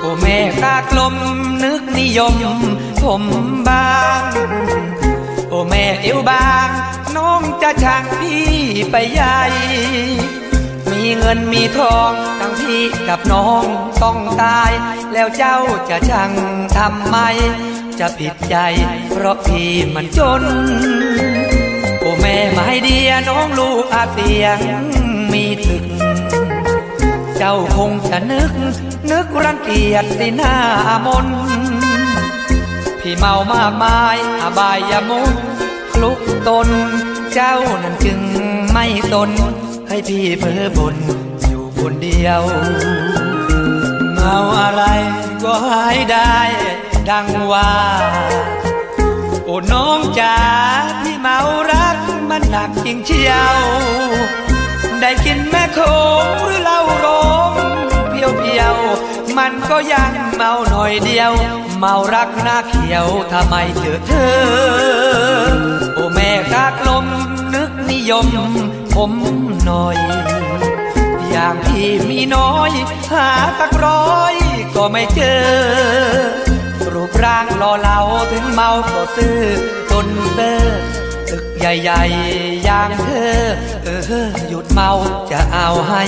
โอ้แม่ตากลมนึกนิยมผมบาง โอ้แม่เอวบาง น้องจะช่างพี่ไปใหญ่มีเงินมีทองทั้งพี่กับน้องต้องตาย แล้วเจ้าจะช่างทำไม จะผิดใจ เพราะพี่มันจน โอ้แม่ไม่เดียน้องลูกอาเสียงมีถึง เจ้าคงจะนึก นึกรังเกียจสิหน้ามน พี่เมามากมายอบายยมุกคลุกตน เจ้านั้นจึงไม่ตน ให้พี่เพ้อบนอยู่คนเดียว เมาอะไรก็หายได้ ดังว่า โอ้น้องจ๋าพี่เมารักมันหนักจริงเชียว มันก็ยังเมาหน่อยเดียว เมารักหน้าเขียวทำไมเจอเธอ โอ้แม่กากลมนึกนิยม ผมหน่อย อย่างพี่มีน้อย หาสักร้อยก็ไม่เจอ รูปร่างหล่อเหลาถึงเมาก็ซื้อจนเบอตึกใหญ่ๆอย่างเธอ เออหยุดเมาจะเอาให้